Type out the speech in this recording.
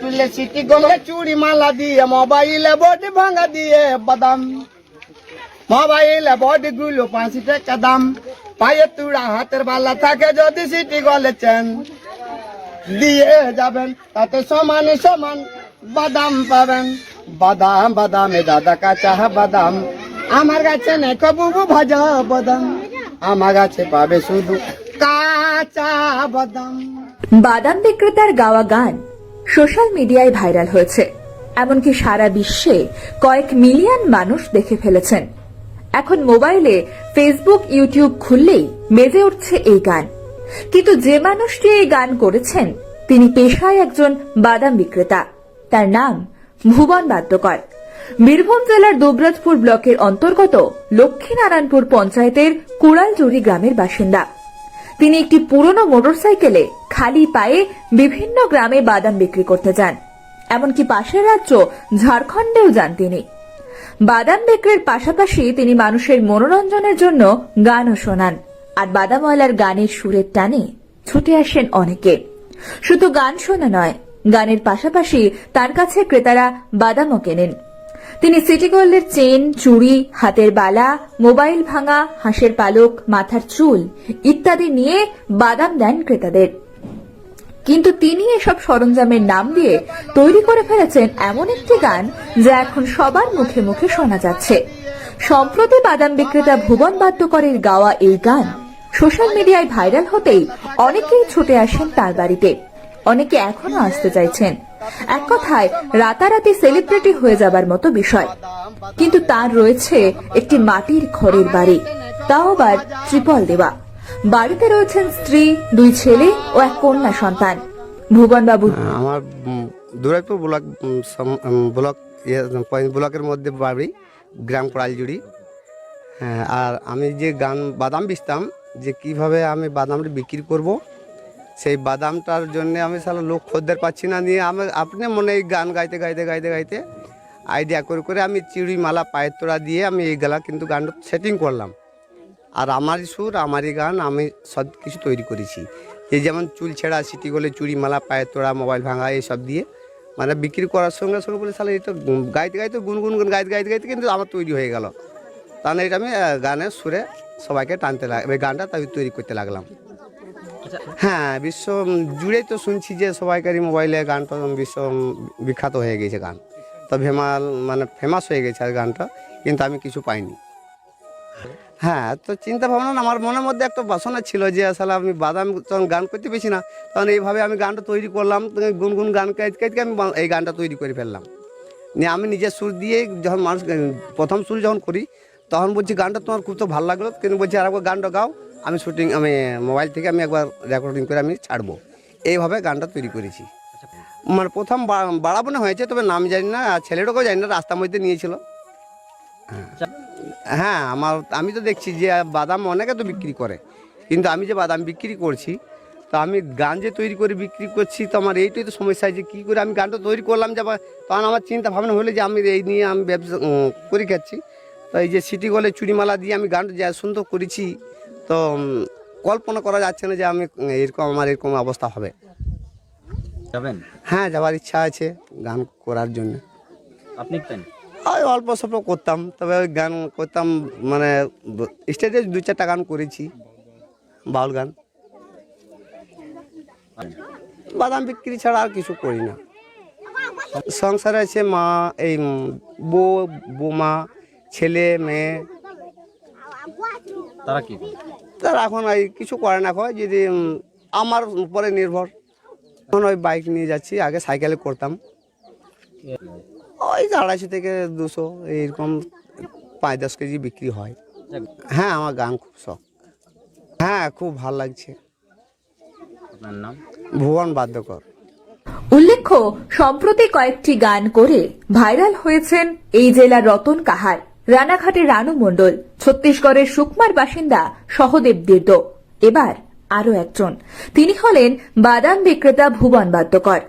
চুলে সিটি চুড়ি মালা দিয়ে, মোবাইলে বডি ভাঙা দিয়ে বাদাম। মোবাইলে বডি গুলো পাঁচি দাম। পায়ে হাতের বালা থাকে যদি সিটি গলেছেন দিয়ে যাবেন, তাতে সমান সমান বাদাম পাবেন। বাদাম, বাদামে দাদা কাঁচা বাদাম। আমার কাছে নেই ভাজা বাদাম। আমার কাছে পাবে শুধু কাঁচা বাদাম। বাদাম বিক্রেতার গাওয়া গান সোশ্যাল মিডিয়ায় ভাইরাল হয়েছে। এমনকি সারা বিশ্বে কয়েক মিলিয়ন মানুষ দেখে ফেলেছেন। এখন মোবাইলে ফেসবুক, ইউটিউব খুললেই মেজে উঠছে এই গান। কিন্তু যে মানুষটি এই গান করেছেন, তিনি পেশায় একজন বাদাম বিক্রেতা। তার নাম ভুবন বাদ্যকর। বীরভূম জেলার দুবরাজপুর ব্লকের অন্তর্গত লক্ষ্মীনারায়ণপুর পঞ্চায়েতের কুড়ালজুড়ি গ্রামের বাসিন্দা। তিনি একটি পুরনো মোটরসাইকেলে খালি পায়ে বিভিন্ন গ্রামে বাদাম বিক্রি করতে যান। এমনকি পাশের রাজ্য ঝাড়খণ্ডেও যান তিনি। বাদাম বিক্রির পাশাপাশি তিনি মানুষের মনোরঞ্জনের জন্য গানও শোনান। আর বাদামওয়ালার গানের সুরের টানে ছুটে আসেন অনেকে। শুধু গান শোনা নয়, গানের পাশাপাশি তার কাছে ক্রেতারা বাদামও কেনেন। তিনি সিটি গোল্ডের চেন চুড়ি, হাতের বালা মোবাইল ভাঙা, হাঁসের পালক, মাথার চুল ইত্যাদি নিয়ে বাদাম দেন ক্রেতাদের। কিন্তু তিনি এসব সরঞ্জামের নাম দিয়ে তৈরি করে ফেলেছেন এমন একটি গান যা এখন সবার মুখে মুখে শোনা যাচ্ছে। সম্প্রতি বাদাম বিক্রেতা ভুবন বাদ্যকরের গাওয়া এই গান সোশ্যাল মিডিয়ায় ভাইরাল হতেই অনেকেই ছুটে আসেন তার বাড়িতে। অনেকে এখনও আসতে চাইছেন। এক কথায় রাতারাতি সেলিব্রিটি হয়ে যাবার মতো বিষয়। কিন্তু তার রয়েছে একটি মাটির ঘরের বাড়ি। তাও আবার ত্রিপল দেওয়া। বাড়িতে রয়েছেন স্ত্রী দুই ছেলে ও এক কন্যা সন্তান। ভুবনবাবু আমার উম, দুরাইপুর ব্লক ব্লক ইয়ে, ব্লকের মধ্যে বাড়ি গ্রাম কোড়ালজুড়ি হ্যাঁ আর আমি যে গান বাদাম বেচতাম যে কীভাবে আমি বাদামটা বিক্রি করব সেই বাদামটার জন্য আমি সারা লোক খদ্দের পাচ্ছি না নিয়ে আমি, আপনি মনে এই গান গাইতে গাইতে গাইতে গাইতে আইডিয়া করে করে আমি চিড়ি মালা পায়ের তোড়া দিয়ে আমি এই গলা কিন্তু গানটা সেটিং করলাম। আর আমারই সুর, আমারই গান, আমি সব কিছু তৈরি করেছি। এই যেমন চুল ছেঁড়া, সিটি গলে চুড়ি মালা, পায়ের তোড়া, মোবাইল ভাঙা এইসব দিয়ে মানে বিক্রি করার সঙ্গে সঙ্গে বলে তাহলে এটা গাইতে গাইতে, গুনগুন, গুন, গাইতে গাইতে গাইতে কিন্তু আমার তৈরি হয়ে গেল। তাহলে এটা আমি গানের সুরে সবাইকে টানতে লাগ গানটা তৈরি করতে লাগলাম। হ্যাঁ বিশ্ব জুড়েই তো শুনছি যে সবাইকারই মোবাইলে গানটা বিশ্ব বিখ্যাত হয়ে গেছে গান। তো ফেমাল মানে ফেমাস হয়ে গেছে আর গানটা, কিন্তু আমি কিছু পাইনি। হ্যাঁ তো চিন্তা ভাবনা আমার মনের মধ্যে একটা বাসনা ছিল যে, আসলে আমি বাদাম যখন গান করতে পেরেছি না, তখন এইভাবে আমি গানটা তৈরি করলাম গুনগুন গান গাইতে গাইতে আমি এই গানটা তৈরি করে ফেললাম। নিয়ে আমি নিজের সুর দিয়ে যখন মানুষ প্রথম সুর যখন করি, তখন বলছি, গানটা তোমার খুব তো ভালো লাগল। কিন্তু বলছি, আর একবার গানটা গাও। আমি শুটিং আমি মোবাইল থেকে আমি একবার রেকর্ডিং করে আমি ছাড়বো। এইভাবে গানটা তৈরি করেছি। মানে প্রথম বাড়াবো না হয়েছে, তবে নাম জানি না, আর ছেলেটাকেও জানি না, রাস্তার মধ্যে নিয়েছিল। হ্যাঁ আমার, আমি তো দেখছি যে বাদাম অনেকে তো বিক্রি করে। কিন্তু আমি যে বাদাম বিক্রি করছি, তো আমি গান যে তৈরি করে বিক্রি করছি, তো আমার এইটাই তো সমস্যা যে কী করে আমি গানটা তৈরি করলাম যে তখন আমার চিন্তা ভাবনা হলে যে আমি এই নিয়ে আমি ব্যবসা করে খাচ্ছি। তো এই যে সিটি গলে চুরিমালা দিয়ে আমি গানটা যা সুন্দর করেছি তো কল্পনা করা যাচ্ছে না যে আমি এরকম আমার এরকম অবস্থা হবে। যাবেন? হ্যাঁ যাওয়ার ইচ্ছা আছে গান করার জন্য। আপনি পেন ওই অল্প স্বল্প করতাম তবে ওই গান করতাম মানে স্টেজে দু চারটা গান করেছি বাউল গান। বাদাম বিক্রি ছাড়া আর কিছু করি না। সংসারে আছে মা এই বউ বৌমা ছেলে মেয়ে তারা কি করে? তার এখন এই কিছু করে না হয় যদি উম, আমার উপরে নির্ভর। এখন ওই বাইক নিয়ে যাচ্ছি আগে সাইকেলে করতাম। ওই আড়াইশো থেকে দুশো এইরকম পাঁচ দশ কেজি বিক্রি হয়। হ্যাঁ আমার গান খুব শখ। হ্যাঁ খুব ভালো লাগছে। আপনার নাম? ভুবন বাদ্যকর। উল্লেখ্য সম্প্রতি কয়েকটি গান করে ভাইরাল হয়েছেন এই জেলার রতন কাহার। রানাঘাটের রানু মণ্ডল, ছত্তিশগড়ের সুকমার বাসিন্দা সহদেব দীর্দ এবার আরও একজন। তিনি হলেন বাদাম বিক্রেতা ভুবন বাদ্যকর।